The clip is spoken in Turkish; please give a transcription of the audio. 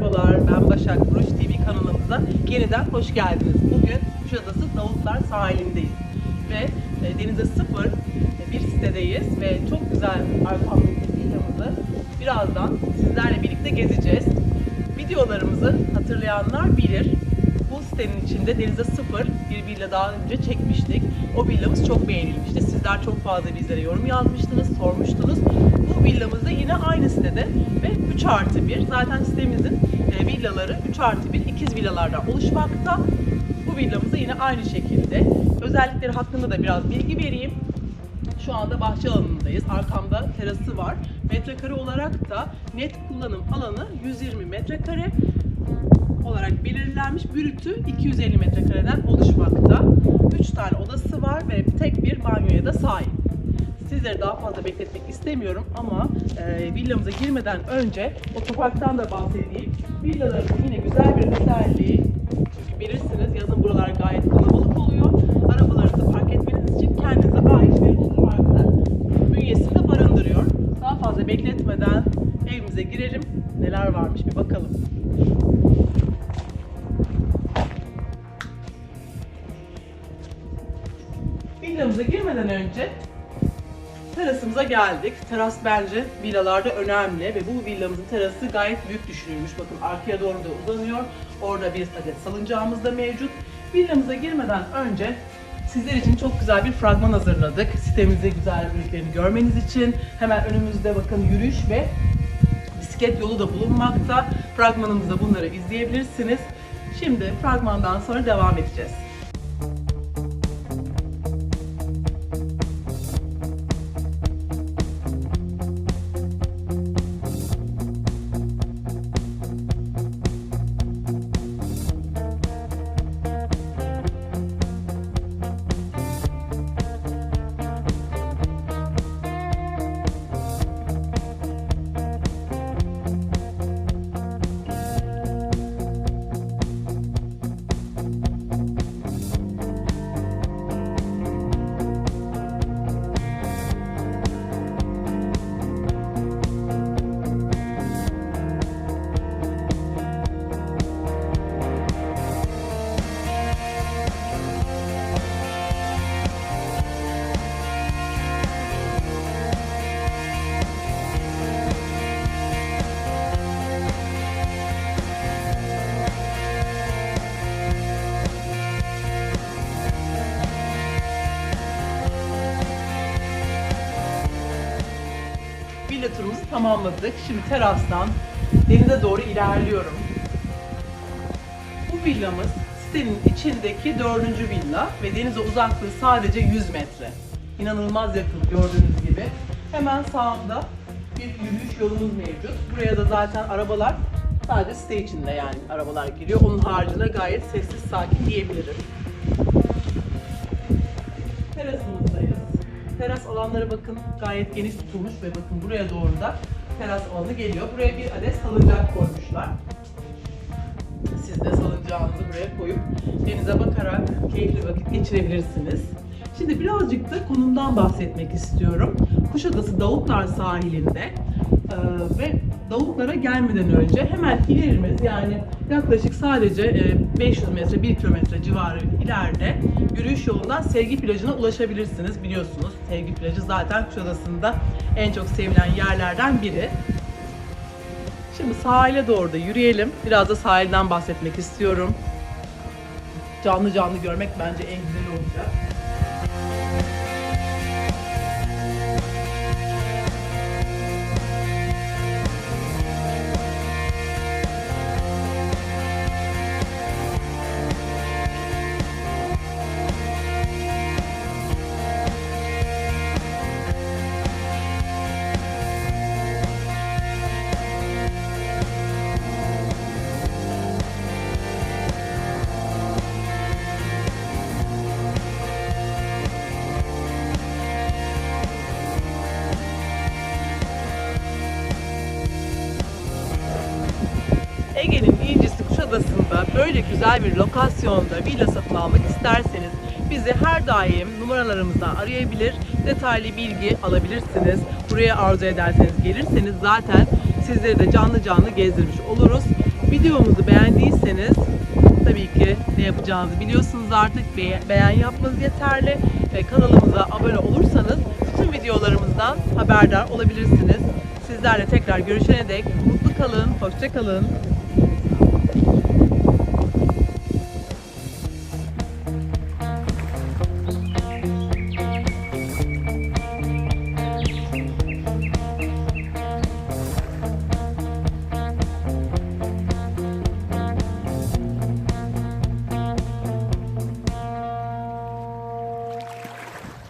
Merhabalar. Ben Başak Buruş TV kanalımıza yeniden hoş geldiniz. Bugün Kuşadası Davutlar sahilindeyiz. Ve e, denize sıfır e, bir sitedeyiz ve çok güzel arkamdaki villamızı birazdan sizlerle birlikte gezeceğiz. Videolarımızı hatırlayanlar bilir. Sitenin içinde denize sıfır bir villa daha önce çekmiştik. O villamız çok beğenilmişti. Sizler çok fazla bizlere yorum yazmıştınız, sormuştunuz. Bu villamız da yine aynı sitede ve 3 artı 1. Zaten sitemizin e, villaları 3 artı 1 ikiz villalardan oluşmakta. Bu villamız da yine aynı şekilde. Özellikleri hakkında da biraz bilgi vereyim. Şu anda bahçe alanındayız. Arkamda terası var. Metrekare olarak da net kullanım alanı 120 metrekare olarak belirlenmiş. Brütü 250 metrekareden oluşmakta. 3 tane odası var ve tek bir banyoya da sahip. Sizleri daha fazla bekletmek istemiyorum ama e, villamıza girmeden önce otoparktan da bahsedeyim. Villaların yine güzel bir özelliği. Çünkü bilirsiniz yazın buralar gayet kalabalık oluyor. Arabalarınızı park etmeniz için kendinize ait bir otoparkta bünyesinde barındırıyor. Daha fazla bekletmeden evimize girelim. Neler varmış bir bakalım. Villamıza girmeden önce terasımıza geldik. Teras bence villalarda önemli ve bu villamızın terası gayet büyük düşünülmüş. Bakın arkaya doğru da uzanıyor. Orada bir adet salıncağımız da mevcut. Villamıza girmeden önce sizler için çok güzel bir fragman hazırladık. Sitemizde güzel büyüklerini görmeniz için. Hemen önümüzde bakın yürüyüş ve bisiklet yolu da bulunmakta. Fragmanımızda bunları izleyebilirsiniz. Şimdi fragmandan sonra devam edeceğiz. Villa turumuzu tamamladık. Şimdi terastan denize doğru ilerliyorum. Bu villamız sitenin içindeki dördüncü villa ve denize uzaklığı sadece 100 metre. İnanılmaz yakın gördüğünüz gibi. Hemen sağımda bir yürüyüş yolumuz mevcut. Buraya da zaten arabalar sadece site içinde yani arabalar giriyor. Onun haricinde gayet sessiz sakin diyebilirim. Teras alanları bakın gayet geniş tutulmuş ve bakın buraya doğru da teras alanı geliyor. Buraya bir adet salıncak koymuşlar. Siz de salıncağınızı buraya koyup denize bakarak keyifli vakit geçirebilirsiniz. Şimdi birazcık da konumdan bahsetmek istiyorum. Kuşadası Davutlar sahilinde e, ve Davutlara gelmeden önce hemen ilerimiz yani yaklaşık sadece e, 500 metre 1 kilometre civarı ileride yürüyüş yolundan Sevgi Plajı'na ulaşabilirsiniz. Biliyorsunuz Sevgi Plajı zaten Kuşadası'nda en çok sevilen yerlerden biri. Şimdi sahile doğru da yürüyelim. Biraz da sahilden bahsetmek istiyorum. Canlı canlı görmek bence en güzel olacak. Kuşadası'nda böyle güzel bir lokasyonda villa satın almak isterseniz bizi her daim numaralarımızdan arayabilir, detaylı bilgi alabilirsiniz. Buraya arzu ederseniz gelirseniz zaten sizleri de canlı canlı gezdirmiş oluruz. Videomuzu beğendiyseniz tabii ki ne yapacağınızı biliyorsunuz artık. Be- beğen yapmanız yeterli. Ve kanalımıza abone olursanız tüm videolarımızdan haberdar olabilirsiniz. Sizlerle tekrar görüşene dek mutlu kalın, hoşça kalın.